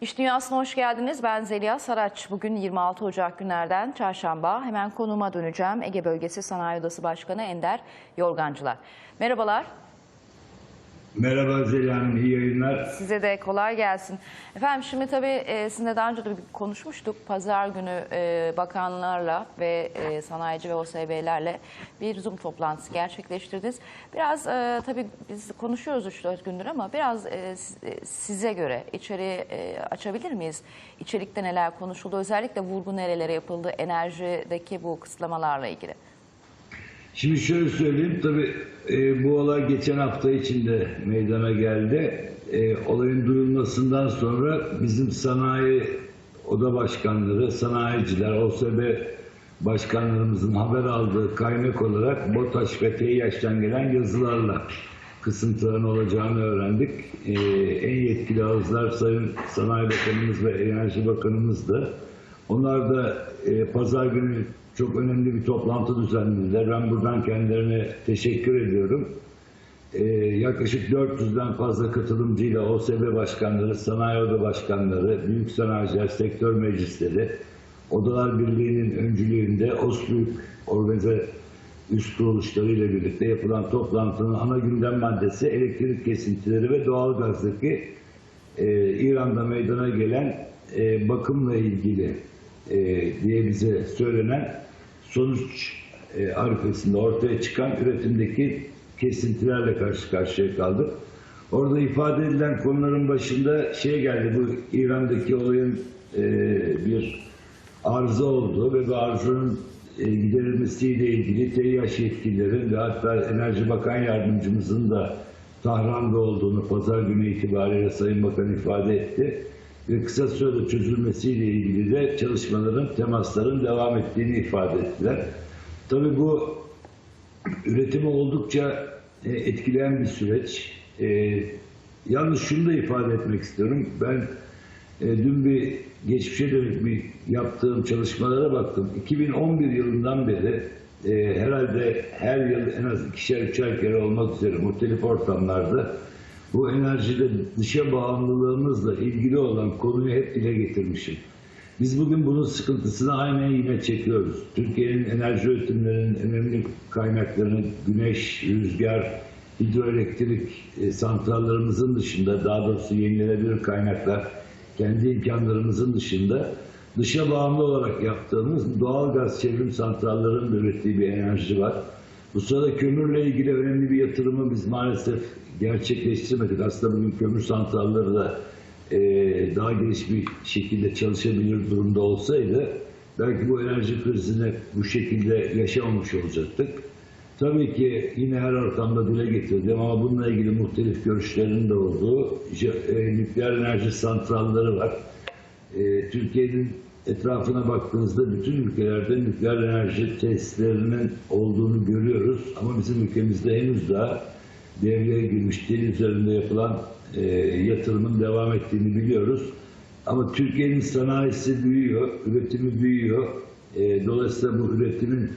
İş Dünyası'na hoş geldiniz. Ben Zeliha Saraç. Bugün 26 Ocak günlerden çarşamba. Hemen konuma döneceğim. Ege Bölgesi Sanayi Odası Başkanı Ender Yorgancılar. Merhabalar. Merhaba Zeliha Hanım, iyi yayınlar. Size de kolay gelsin. Efendim şimdi tabii e, sizinle daha önce de bir konuşmuştuk. Pazar günü e, bakanlarla ve e, sanayici ve OSB'lerle bir Zoom toplantısı gerçekleştirdiniz. Biraz tabii biz konuşuyoruz 3-4 gündür ama biraz si- size göre içeriği açabilir miyiz? İçerikte neler konuşuldu? Özellikle vurgu nerelere yapıldı enerjideki bu kısıtlamalarla ilgili. Şimdi şöyle söyleyeyim, tabii e, bu olay geçen hafta içinde meydana geldi. E, olayın duyulmasından sonra bizim sanayi oda başkanları, sanayiciler, OSB başkanlarımızın haber aldığı kaynak olarak BOTAŞ ve TİH'ten gelen yazılarla kısıntıların olacağını öğrendik. E, en yetkili ağızlar Sayın Sanayi Bakanımız ve Enerji Bakanımız da Onlar da e, pazar günü çok önemli bir toplantı düzenlediler. Ben buradan kendilerine teşekkür ediyorum. E, yaklaşık 400'den fazla katılımcıyla OSB başkanları, sanayi oda başkanları, büyük sanayiciler, sektör meclisleri, Odalar Birliği'nin öncülüğünde OSBÜK organize üst kuruluşlarıyla birlikte yapılan toplantının ana gündem maddesi elektrik kesintileri ve doğalgazdaki e, İran'da meydana gelen e, bakımla ilgili e, diye bize söylenen sonuç e, arifesinde ortaya çıkan üretimdeki kesintilerle karşı karşıya kaldık. Orada ifade edilen konuların başında şey geldi bu İran'daki olayın e, bir arıza olduğu ve bu arızanın e, giderilmesiyle ilgili TİH yetkililerin ve hatta Enerji Bakan Yardımcımızın da Tahran'da olduğunu pazar günü itibariyle Sayın Bakan ifade etti. Ve kısa sürede çözülmesiyle ilgili de çalışmaların, temasların devam ettiğini ifade ettiler. Tabii bu üretimi oldukça e, etkileyen bir süreç. E, yalnız şunu da ifade etmek istiyorum. Ben e, dün bir geçmişe dönük bir yaptığım çalışmalara baktım. 2011 yılından beri herhalde her yıl en az ikişer üçer kere olmak üzere muhtelif ortamlarda bu enerjide dışa bağımlılığımızla ilgili olan konuyu hep dile getirmişim. Biz bugün bunun sıkıntısını aynen yine çekiyoruz. Türkiye'nin enerji üretimlerinin önemli kaynaklarını güneş, rüzgar, hidroelektrik e, santrallarımızın dışında, daha doğrusu yenilenebilir kaynaklar, kendi imkanlarımızın dışında dışa bağımlı olarak yaptığımız doğal gaz çevrim santrallarının da ürettiği bir enerji var. Bu sırada kömürle ilgili önemli bir yatırımı biz maalesef gerçekleştirmedik. Aslında bugün kömür santralları da e, daha geniş bir şekilde çalışabilir durumda olsaydı belki bu enerji krizini bu şekilde yaşamamış olacaktık. Tabii ki yine her ortamda dile getirdim ama bununla ilgili muhtelif görüşlerin de olduğu e, nükleer enerji santralleri var. E, Türkiye'nin etrafına baktığınızda bütün ülkelerde nükleer enerji tesislerinin olduğunu görüyoruz. Ama bizim ülkemizde henüz daha devreye girmiş değil üzerinde yapılan e, yatırımın devam ettiğini biliyoruz. Ama Türkiye'nin sanayisi büyüyor, üretimi büyüyor. E, dolayısıyla bu üretimin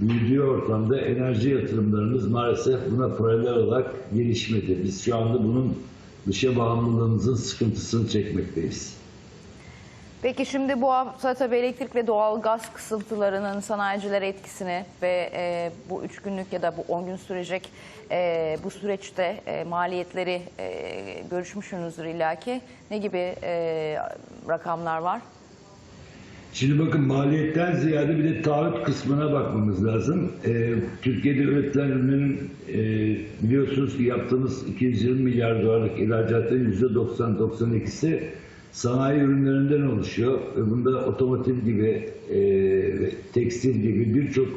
büyüdüğü ortamda enerji yatırımlarımız maalesef buna paralel olarak gelişmedi. Biz şu anda bunun dışa bağımlılığımızın sıkıntısını çekmekteyiz. Peki şimdi bu hafta tabii elektrik ve doğal gaz kısıntılarının sanayicilere etkisini ve e, bu üç günlük ya da bu 10 gün sürecek e, bu süreçte e, maliyetleri e, görüşmüşsünüzdür illaki. Ne gibi e, rakamlar var? Şimdi bakın maliyetten ziyade bir de taahhüt kısmına bakmamız lazım. Ee, Türkiye'de üretilen ürünlerin e, biliyorsunuz ki yaptığımız 220 milyar dolarlık ihracatın %90-92'si sanayi ürünlerinden oluşuyor. Bunda otomotiv gibi, e, tekstil gibi birçok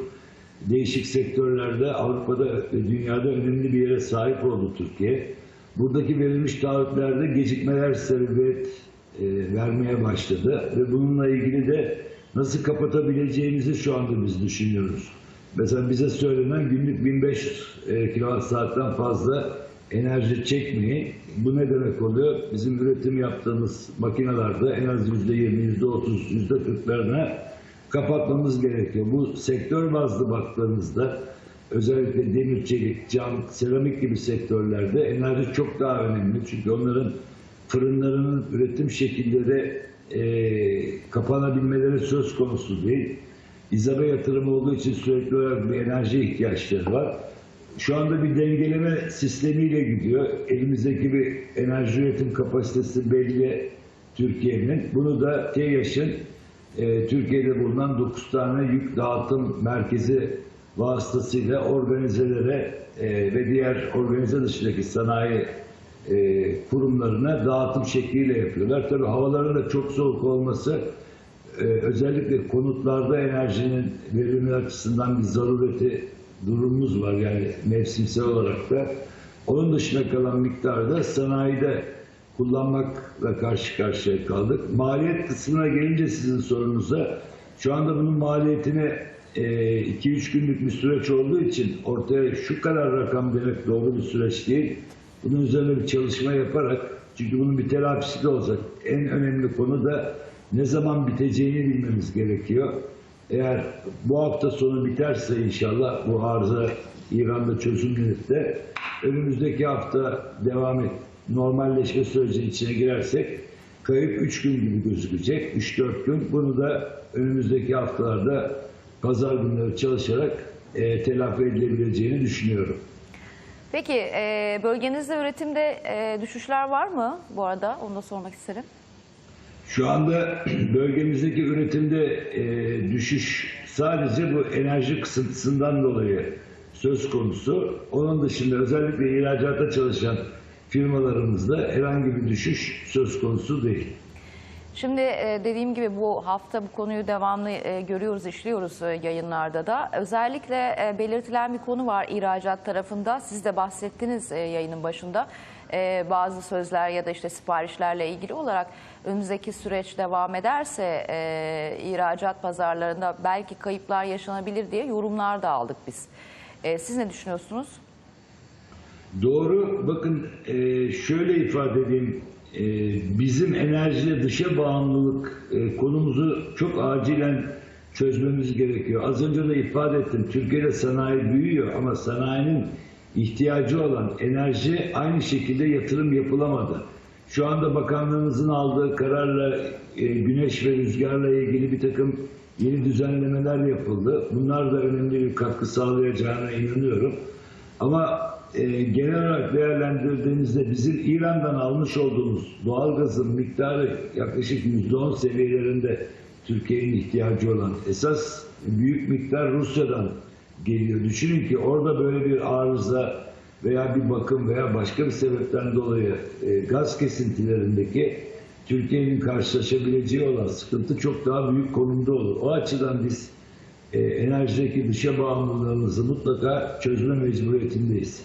değişik sektörlerde Avrupa'da dünyada önemli bir yere sahip oldu Türkiye. Buradaki verilmiş taahhütlerde gecikmeler sebebiyet e, vermeye başladı ve bununla ilgili de nasıl kapatabileceğimizi şu anda biz düşünüyoruz. Mesela bize söylenen günlük 1500 e, kilowatt fazla enerji çekmeyi. Bu ne demek oluyor? Bizim üretim yaptığımız makinalarda en az %20, %30, %40'larına kapatmamız gerekiyor. Bu sektör bazlı baktığımızda özellikle demir, çelik, cam, seramik gibi sektörlerde enerji çok daha önemli. Çünkü onların fırınlarının üretim şekilleri e, kapanabilmeleri söz konusu değil. İzabe yatırımı olduğu için sürekli olarak bir enerji ihtiyaçları var. Şu anda bir dengeleme sistemiyle gidiyor. Elimizdeki bir enerji üretim kapasitesi belli Türkiye'nin. Bunu da TEİAŞ'ın e, Türkiye'de bulunan 9 tane yük dağıtım merkezi vasıtasıyla organizelere e, ve diğer organize dışındaki sanayi e, kurumlarına dağıtım şekliyle yapıyorlar. Tabii havaların da çok soğuk olması e, özellikle konutlarda enerjinin verimi açısından bir zarureti durumumuz var yani mevsimsel olarak da. Onun dışında kalan miktarda sanayide kullanmakla karşı karşıya kaldık. Maliyet kısmına gelince sizin sorunuza şu anda bunun maliyetini 2-3 günlük bir süreç olduğu için ortaya şu kadar rakam demek doğru bir süreç değil. Bunun üzerine bir çalışma yaparak çünkü bunun bir telafisi de olacak. En önemli konu da ne zaman biteceğini bilmemiz gerekiyor. Eğer bu hafta sonu biterse inşallah bu arıza İran'da çözümlenip de önümüzdeki hafta devam et, normalleşme süreci içine girersek kayıp 3 gün gibi gözükecek. 3-4 gün. Bunu da önümüzdeki haftalarda pazar günleri çalışarak e, telafi edilebileceğini düşünüyorum. Peki e, bölgenizde üretimde e, düşüşler var mı bu arada? Onu da sormak isterim. Şu anda bölgemizdeki üretimde e, düşüş sadece bu enerji kısıntısından dolayı söz konusu. Onun dışında özellikle ihracatta çalışan firmalarımızda herhangi bir düşüş söz konusu değil. Şimdi e, dediğim gibi bu hafta bu konuyu devamlı e, görüyoruz, işliyoruz e, yayınlarda da. Özellikle belirtilen bir konu var ihracat tarafında. Siz de bahsettiniz yayının başında. E, Bazı sözler ya da işte siparişlerle ilgili olarak önümüzdeki süreç devam ederse e, ihracat pazarlarında belki kayıplar yaşanabilir diye yorumlar da aldık biz. E, Siz ne düşünüyorsunuz? Doğru. Bakın e, şöyle ifade edeyim. E, bizim enerjiye dışa bağımlılık e, konumuzu çok acilen çözmemiz gerekiyor. Az önce de ifade ettim. Türkiye'de sanayi büyüyor ama sanayinin ihtiyacı olan enerji aynı şekilde yatırım yapılamadı. Şu anda bakanlığımızın aldığı kararla e, güneş ve rüzgarla ilgili bir takım yeni düzenlemeler yapıldı. Bunlar da önemli bir katkı sağlayacağına inanıyorum. Ama e, genel olarak değerlendirdiğimizde bizim İran'dan almış olduğumuz doğalgazın miktarı yaklaşık %10 seviyelerinde Türkiye'nin ihtiyacı olan esas büyük miktar Rusya'dan geliyor. Düşünün ki orada böyle bir arıza veya bir bakım veya başka bir sebepten dolayı e, gaz kesintilerindeki Türkiye'nin karşılaşabileceği olan sıkıntı çok daha büyük konumda olur. O açıdan biz e, enerjideki dışa bağımlılığımızı mutlaka çözme mecburiyetindeyiz.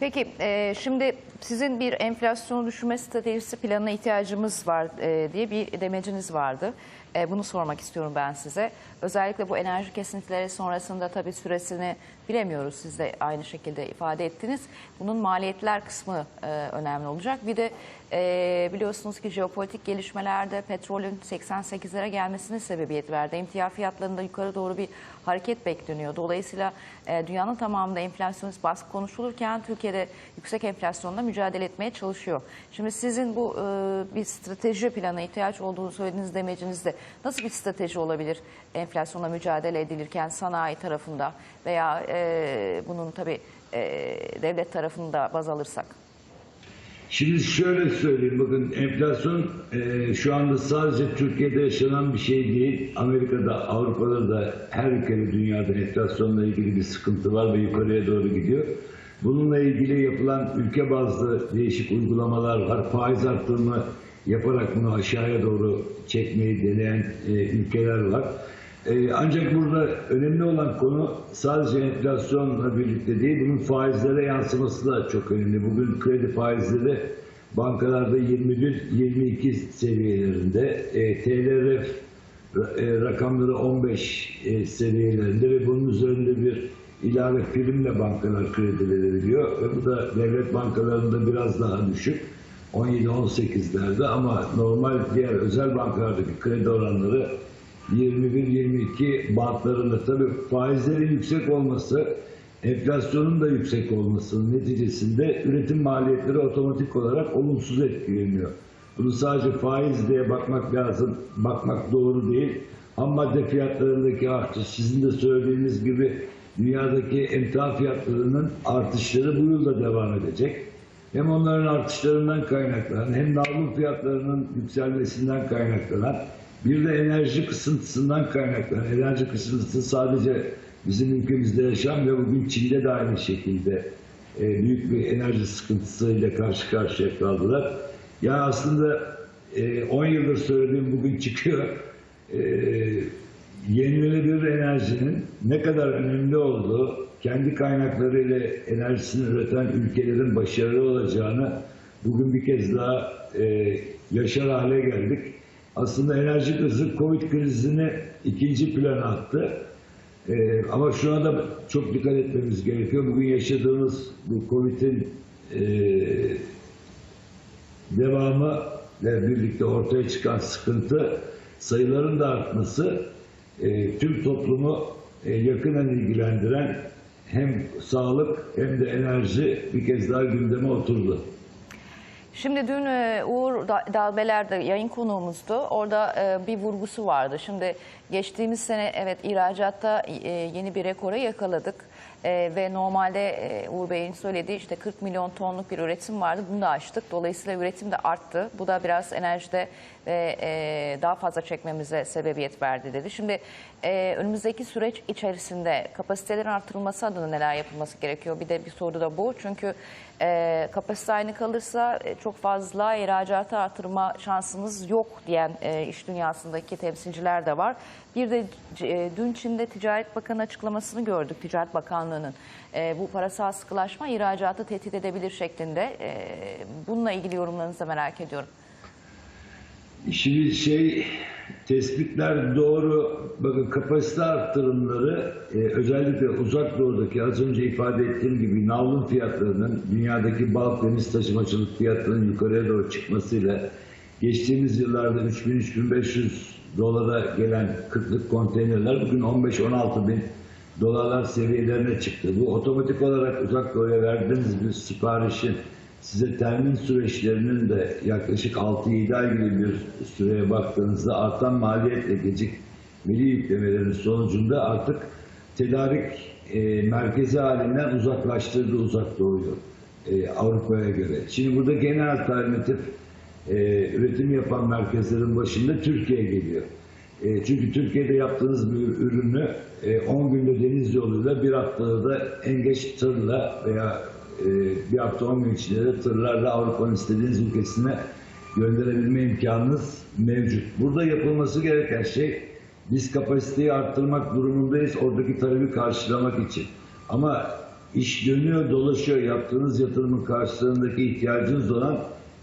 Peki e, şimdi sizin bir enflasyonu düşürme stratejisi planına ihtiyacımız var e, diye bir demeciniz vardı. E, bunu sormak istiyorum ben size. Özellikle bu enerji kesintileri sonrasında tabii süresini bilemiyoruz. Siz de aynı şekilde ifade ettiniz. Bunun maliyetler kısmı e, önemli olacak. Bir de e, biliyorsunuz ki jeopolitik gelişmelerde petrolün 88'lere gelmesine sebebiyet verdi. Emtia fiyatlarında yukarı doğru bir hareket bekleniyor. Dolayısıyla e, dünyanın tamamında enflasyonist baskı konuşulurken Türkiye'de yüksek enflasyonla mücadele etmeye çalışıyor. Şimdi sizin bu e, bir strateji planına ihtiyaç olduğunu söylediğiniz demecinizde nasıl bir strateji olabilir enflasyonla mücadele edilirken sanayi tarafında veya e, bunun tabii e, devlet tarafında baz alırsak? Şimdi şöyle söyleyeyim bakın enflasyon e, şu anda sadece Türkiye'de yaşanan bir şey değil. Amerika'da, Avrupa'da da her ülkede dünyada enflasyonla ilgili bir sıkıntı var ve yukarıya doğru gidiyor. Bununla ilgili yapılan ülke bazlı değişik uygulamalar var. Faiz arttırımı yaparak bunu aşağıya doğru çekmeyi deneyen e, ülkeler var. E, ancak burada önemli olan konu sadece enflasyonla birlikte değil, bunun faizlere yansıması da çok önemli. Bugün kredi faizleri bankalarda 21-22 seviyelerinde, e, TLRF e, rakamları 15 e, seviyelerinde ve bunun üzerinde bir ilave primle bankalar kredileri veriyor. Ve bu da devlet bankalarında biraz daha düşük. 17-18'lerde ama normal diğer özel bankalardaki kredi oranları 21-22 bantlarında tabii faizlerin yüksek olması enflasyonun da yüksek olmasının neticesinde üretim maliyetleri otomatik olarak olumsuz etkileniyor. Bunu sadece faiz diye bakmak lazım, bakmak doğru değil. Ham madde fiyatlarındaki artış, sizin de söylediğiniz gibi dünyadaki emtia fiyatlarının artışları bu yılda devam edecek. Hem onların artışlarından kaynaklanan hem navlun fiyatlarının yükselmesinden kaynaklanan bir de enerji kısıntısından kaynaklanan. Enerji kısıntısı sadece bizim ülkemizde yaşanmıyor. Bugün Çin'de de aynı şekilde e, büyük bir enerji sıkıntısıyla karşı karşıya kaldılar. Ya aslında e, 10 yıldır söylediğim bugün çıkıyor. E, yenilenebilir enerjinin ne kadar önemli olduğu, kendi kaynaklarıyla enerjisini üreten ülkelerin başarılı olacağını bugün bir kez daha e, yaşar hale geldik. Aslında enerji krizi Covid krizini ikinci plana attı. E, ama şu anda çok dikkat etmemiz gerekiyor. Bugün yaşadığımız bu Covid'in e, devamı ile birlikte ortaya çıkan sıkıntı sayıların da artması e, tüm toplumu e, yakından ilgilendiren hem sağlık hem de enerji bir kez daha gündeme oturdu. Şimdi dün e, Uğur Da- Dalbeler de yayın konuğumuzdu. Orada e, bir vurgusu vardı. Şimdi geçtiğimiz sene evet ihracatta e, yeni bir rekora yakaladık. E, ve normalde e, Uğur Bey'in söylediği işte 40 milyon tonluk bir üretim vardı. Bunu da aştık. Dolayısıyla üretim de arttı. Bu da biraz enerjide ve e, daha fazla çekmemize sebebiyet verdi dedi. Şimdi e, önümüzdeki süreç içerisinde kapasitelerin artırılması adına neler yapılması gerekiyor? Bir de bir soru da bu. Çünkü e, kapasite aynı kalırsa e, çok fazla ihracatı artırma şansımız yok diyen e, iş dünyasındaki temsilciler de var. Bir de e, dün Çin'de Ticaret Bakanı açıklamasını gördük Ticaret Bakanlığı'nın. E, bu parasal sıkılaşma ihracatı tehdit edebilir şeklinde. E, bununla ilgili yorumlarınızı merak ediyorum. Şimdi şey tespitler doğru. Bakın kapasite arttırımları özellikle uzak doğudaki az önce ifade ettiğim gibi navlun fiyatlarının dünyadaki balk deniz taşımacılık fiyatlarının yukarıya doğru çıkmasıyla geçtiğimiz yıllarda 3000-3500 dolara gelen kıtlık konteynerler bugün 15-16 bin dolarlar seviyelerine çıktı. Bu otomatik olarak uzak doğuya verdiğiniz bir siparişin size temin süreçlerinin de yaklaşık 6-7 ay gibi bir süreye baktığınızda artan maliyetle gecikmeli yüklemelerin sonucunda artık tedarik e, merkezi halinden uzaklaştırdı uzak doğuyu e, Avrupa'ya göre. Şimdi burada genel alternatif e, üretim yapan merkezlerin başında Türkiye geliyor. E, çünkü Türkiye'de yaptığınız bir ürünü e, 10 günde deniz yoluyla bir haftada da en geç tırla veya e, bir hafta 10 gün içinde de tırlarla Avrupa'nın istediğiniz ülkesine gönderebilme imkanınız mevcut. Burada yapılması gereken şey biz kapasiteyi arttırmak durumundayız oradaki talebi karşılamak için. Ama iş dönüyor dolaşıyor yaptığınız yatırımın karşılığındaki ihtiyacınız olan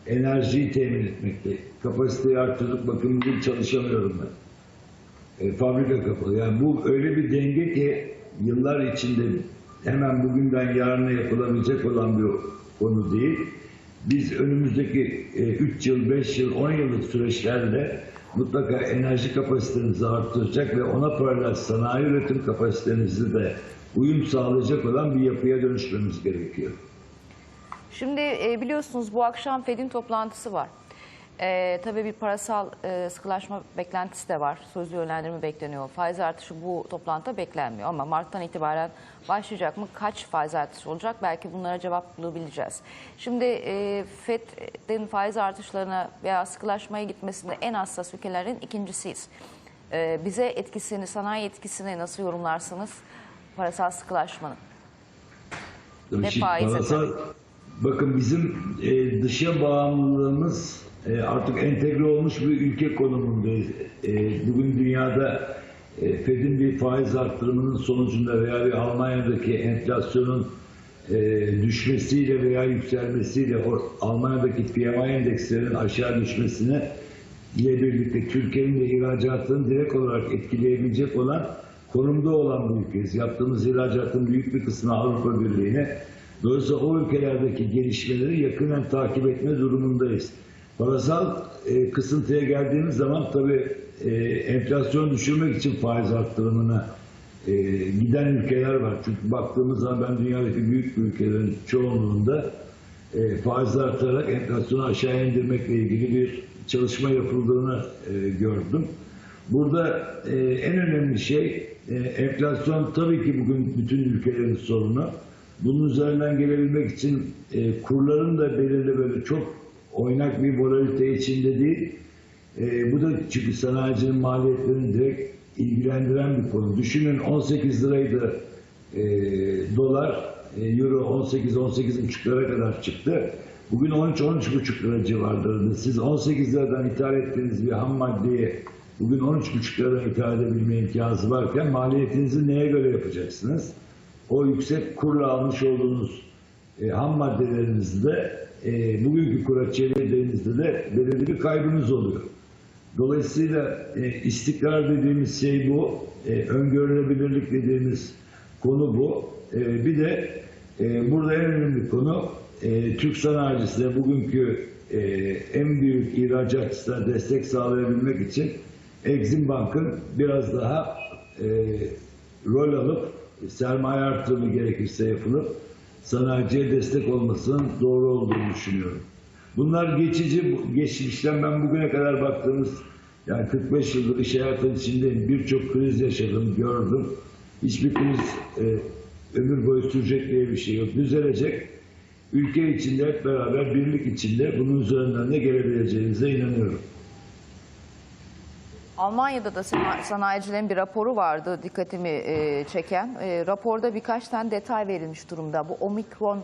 enerjiyi temin etmekte. Kapasiteyi arttırdık bugün çalışamıyorum ben e, fabrika kapalı. Yani bu öyle bir denge ki yıllar içinde hemen bugünden yarına yapılabilecek olan bir konu değil. Biz önümüzdeki 3 yıl, 5 yıl, 10 yıllık süreçlerde mutlaka enerji kapasitemizi arttıracak ve ona paralel sanayi üretim kapasitemizi de uyum sağlayacak olan bir yapıya dönüşmemiz gerekiyor. Şimdi e, biliyorsunuz bu akşam Fed'in toplantısı var. E, tabii bir parasal e, sıkılaşma beklentisi de var. Sözlü yönlendirme bekleniyor. Faiz artışı bu toplantıda beklenmiyor ama Mart'tan itibaren başlayacak mı? Kaç faiz artışı olacak? Belki bunlara cevap bulabileceğiz. Şimdi e, Fed'in faiz artışlarına veya sıkılaşmaya gitmesinde en hassas ülkelerin ikincisiyiz. E, bize etkisini, sanayi etkisini nasıl yorumlarsınız? Parasal sıkılaşmanın. Şimdi faize parasal- bakın bizim e, dışa bağımlılığımız e, artık entegre olmuş bir ülke konumundayız. E, bugün dünyada e, Fed'in bir faiz arttırımının sonucunda veya bir Almanya'daki enflasyonun e, düşmesiyle veya yükselmesiyle Almanya'daki PMI endekslerinin aşağı düşmesine ile birlikte Türkiye'nin de ihracatını direkt olarak etkileyebilecek olan konumda olan bir ülkeyiz. Yaptığımız ihracatın büyük bir kısmı Avrupa Birliği'ne. Dolayısıyla o ülkelerdeki gelişmeleri yakından takip etme durumundayız. Parasal e, kısıntıya geldiğimiz zaman tabii e, enflasyonu düşürmek için faiz arttırımına e, giden ülkeler var. Çünkü baktığımız zaman ben dünyadaki büyük ülkelerin çoğunluğunda e, faiz artarak enflasyonu aşağı indirmekle ilgili bir çalışma yapıldığını e, gördüm. Burada e, en önemli şey e, enflasyon tabii ki bugün bütün ülkelerin sorunu. Bunun üzerinden gelebilmek için e, kurların da belirli böyle çok oynak bir volatilite içinde değil. E, bu da çünkü sanayicinin maliyetlerini direkt ilgilendiren bir konu. Düşünün 18 liraydı e, dolar, e, euro 18-18,5 lira kadar çıktı. Bugün 13-13,5 lira civarlarında. Siz 18 liradan ithal ettiğiniz bir ham maddeyi bugün 13,5 liradan ithal edebilme imkanı varken maliyetinizi neye göre yapacaksınız? O yüksek kurla almış olduğunuz e, ham maddelerinizde e, bugünkü kura çevirdiğinizde de belirli bir kaybınız oluyor. Dolayısıyla e, istikrar dediğimiz şey bu. E, öngörülebilirlik dediğimiz konu bu. E, bir de e, burada en önemli konu e, Türk sanayicisine bugünkü e, en büyük ihracatçısına destek sağlayabilmek için Exim Bank'ın biraz daha e, rol alıp sermaye artırımı gerekirse yapılıp sanayiciye destek olmasının doğru olduğunu düşünüyorum. Bunlar geçici, geçmişten ben bugüne kadar baktığımız yani 45 yıldır iş hayatının içindeyim. Birçok kriz yaşadım, gördüm. Hiçbir kriz e, ömür boyu sürecek diye bir şey yok. Düzelecek. Ülke içinde hep beraber birlik içinde bunun üzerinden de gelebileceğinize inanıyorum. Almanya'da da sana- sanayicilerin bir raporu vardı dikkatimi e, çeken. E, raporda birkaç tane detay verilmiş durumda. Bu omikron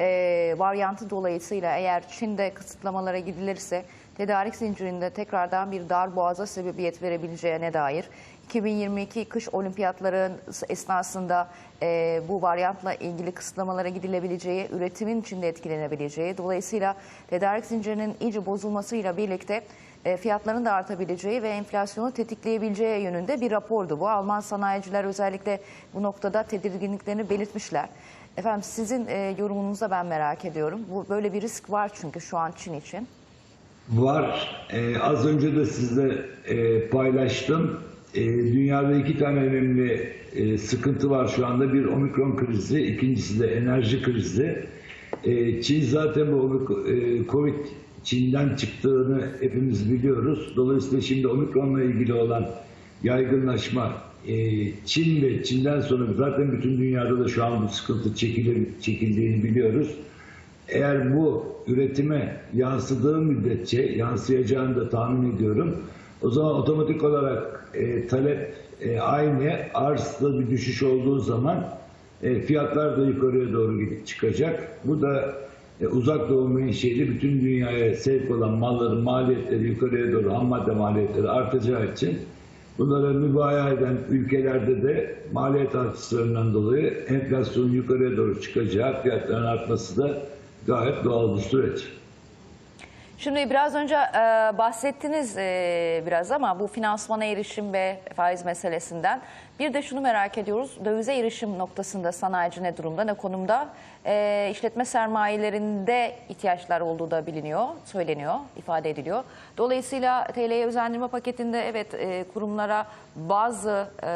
e, varyantı dolayısıyla eğer Çin'de kısıtlamalara gidilirse tedarik zincirinde tekrardan bir dar boğaza sebebiyet verebileceğine dair 2022 kış olimpiyatların esnasında e, bu varyantla ilgili kısıtlamalara gidilebileceği, üretimin içinde etkilenebileceği, dolayısıyla tedarik zincirinin iyice bozulmasıyla birlikte e, fiyatların da artabileceği ve enflasyonu tetikleyebileceği yönünde bir rapordu bu. Alman sanayiciler özellikle bu noktada tedirginliklerini belirtmişler. Efendim sizin e, yorumunuzu ben merak ediyorum. Bu böyle bir risk var çünkü şu an Çin için. Var. Ee, az önce de sizle e, paylaştım. E, dünyada iki tane önemli e, sıkıntı var şu anda. Bir omikron krizi, ikincisi de enerji krizi. E, Çin zaten bu e, Covid Çin'den çıktığını hepimiz biliyoruz. Dolayısıyla şimdi omikronla ilgili olan yaygınlaşma e, Çin ve Çin'den sonra zaten bütün dünyada da şu an bu sıkıntı çekilir, çekildiğini biliyoruz. Eğer bu üretime yansıdığı müddetçe yansıyacağını da tahmin ediyorum. O zaman otomatik olarak e, talep e, aynı, arzda bir düşüş olduğu zaman e, fiyatlar da yukarıya doğru gidip çıkacak. Bu da e, uzak doğu menşeli bütün dünyaya sevk olan malların maliyetleri yukarıya doğru ham madde maliyetleri artacağı için bunlara mübaya eden ülkelerde de maliyet artışlarından dolayı enflasyonun yukarıya doğru çıkacağı, fiyatların artması da gayet doğal bir süreç. Şimdi biraz önce e, bahsettiniz e, biraz ama bu finansmana erişim ve faiz meselesinden. Bir de şunu merak ediyoruz. Dövize erişim noktasında sanayici ne durumda, ne konumda? E, işletme sermayelerinde ihtiyaçlar olduğu da biliniyor, söyleniyor, ifade ediliyor. Dolayısıyla TL'ye özendirme paketinde evet e, kurumlara bazı e,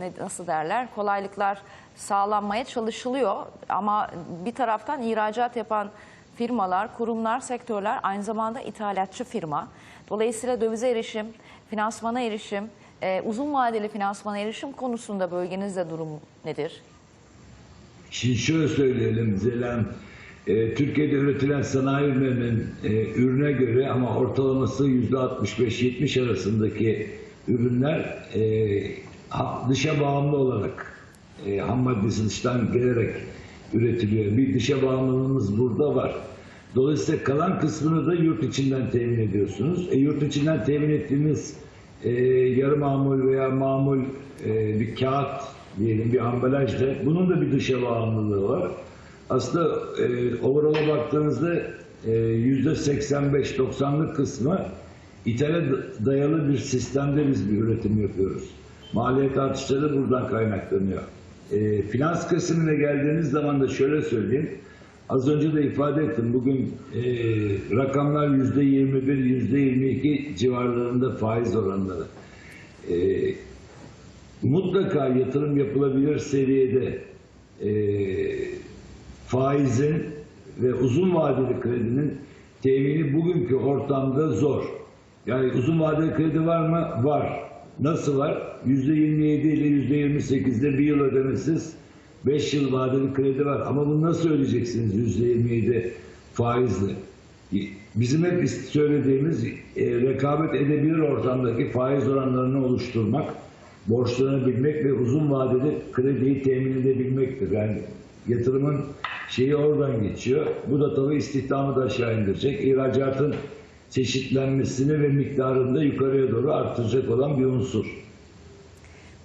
ne nasıl derler kolaylıklar sağlanmaya çalışılıyor. Ama bir taraftan ihracat yapan firmalar, kurumlar, sektörler aynı zamanda ithalatçı firma. Dolayısıyla dövize erişim, finansmana erişim, e, uzun vadeli finansmana erişim konusunda bölgenizde durum nedir? Şimdi şöyle söyleyelim Zelen, e, Türkiye'de üretilen sanayi ürünlerinin e, ürüne göre ama ortalaması %65-70 arasındaki ürünler e, dışa bağımlı olarak e, ham maddesi dıştan gelerek üretiliyor. Bir dışa bağımlılığımız burada var. Dolayısıyla kalan kısmını da yurt içinden temin ediyorsunuz. E, yurt içinden temin ettiğiniz e, yarı mamul veya mamul e, bir kağıt diyelim bir ambalajda bunun da bir dışa bağımlılığı var. Aslında e, overall'a baktığınızda e, yüzde 85-90'lık kısmı ithale dayalı bir sistemde biz bir üretim yapıyoruz. Maliyet artışları buradan kaynaklanıyor. E, finans kısmına geldiğiniz zaman da şöyle söyleyeyim. Az önce de ifade ettim. Bugün e, rakamlar yüzde 21, yüzde 22 civarlarında faiz oranları. E, mutlaka yatırım yapılabilir seviyede e, faizin ve uzun vadeli kredinin temini bugünkü ortamda zor. Yani uzun vadeli kredi var mı? Var. Nasıl var? %27 ile %28'de bir yıl ödemesiz 5 yıl vadeli kredi var. Ama bunu nasıl ödeyeceksiniz %27 faizli? Bizim hep söylediğimiz e, rekabet edebilir ortamdaki faiz oranlarını oluşturmak, borçlanabilmek ve uzun vadeli krediyi temin edebilmektir. Yani yatırımın şeyi oradan geçiyor. Bu da tabii istihdamı da aşağı indirecek. İhracatın çeşitlenmesini ve miktarını da yukarıya doğru artıracak olan bir unsur.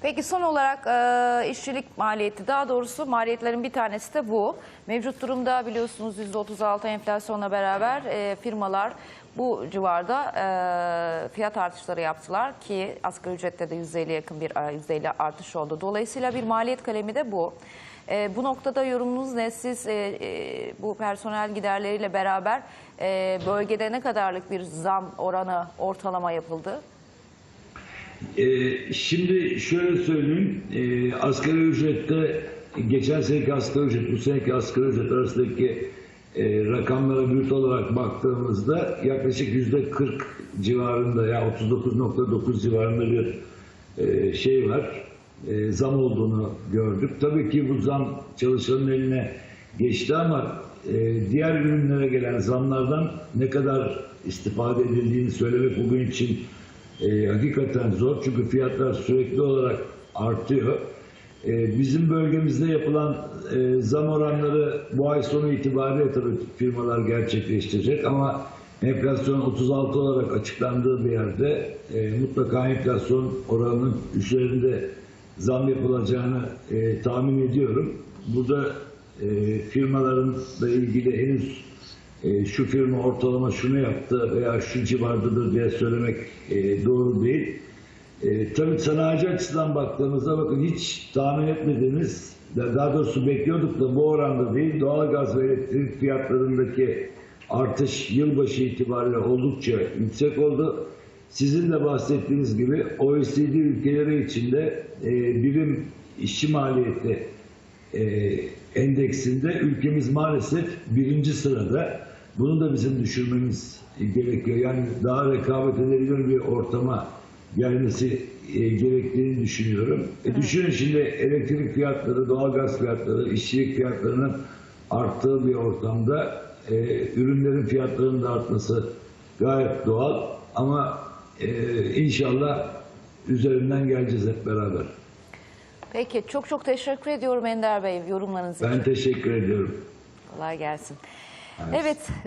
Peki son olarak e, işçilik maliyeti daha doğrusu maliyetlerin bir tanesi de bu. Mevcut durumda biliyorsunuz %36 enflasyonla beraber e, firmalar bu civarda e, fiyat artışları yaptılar ki asgari ücrette de %50 yakın bir e, %50 artış oldu. Dolayısıyla bir maliyet kalemi de bu. E, bu noktada yorumunuz ne? Siz e, e, bu personel giderleriyle beraber e, bölgede ne kadarlık bir zam oranı ortalama yapıldı? Ee, şimdi şöyle söyleyeyim, e, asgari ücrette geçen seneki asgari ücret, bu seneki asgari ücret arasındaki e, rakamlara brüt olarak baktığımızda yaklaşık yüzde 40 civarında ya 39.9 civarında bir e, şey var, e, zam olduğunu gördük. Tabii ki bu zam çalışanın eline geçti ama e, diğer ürünlere gelen zamlardan ne kadar istifade edildiğini söylemek bugün için e, hakikaten zor çünkü fiyatlar sürekli olarak artıyor. E, bizim bölgemizde yapılan e, zam oranları bu ay sonu itibariyle tabii firmalar gerçekleştirecek ama enflasyon 36 olarak açıklandığı bir yerde e, mutlaka enflasyon oranının üzerinde zam yapılacağını e, tahmin ediyorum. Burada e, firmalarla ilgili henüz e, şu firma ortalama şunu yaptı veya şu civardadır diye söylemek e, doğru değil. E, tabii sanayici açısından baktığımızda bakın hiç tahmin etmediğimiz, daha doğrusu bekliyorduk da bu oranda değil, doğalgaz ve elektrik fiyatlarındaki artış yılbaşı itibariyle oldukça yüksek oldu. Sizin de bahsettiğiniz gibi OECD ülkeleri içinde e, birim işçi maliyeti e, endeksinde ülkemiz maalesef birinci sırada. Bunu da bizim düşürmemiz gerekiyor. Yani daha rekabet edebilir bir ortama gelmesi e, gerektiğini düşünüyorum. E, düşünün şimdi elektrik fiyatları, doğalgaz fiyatları, işçilik fiyatlarının arttığı bir ortamda e, ürünlerin fiyatlarının da artması gayet doğal ama e, inşallah üzerinden geleceğiz hep beraber. Peki çok çok teşekkür ediyorum Ender Bey yorumlarınız için. Ben teşekkür ediyorum. Kolay gelsin. Evet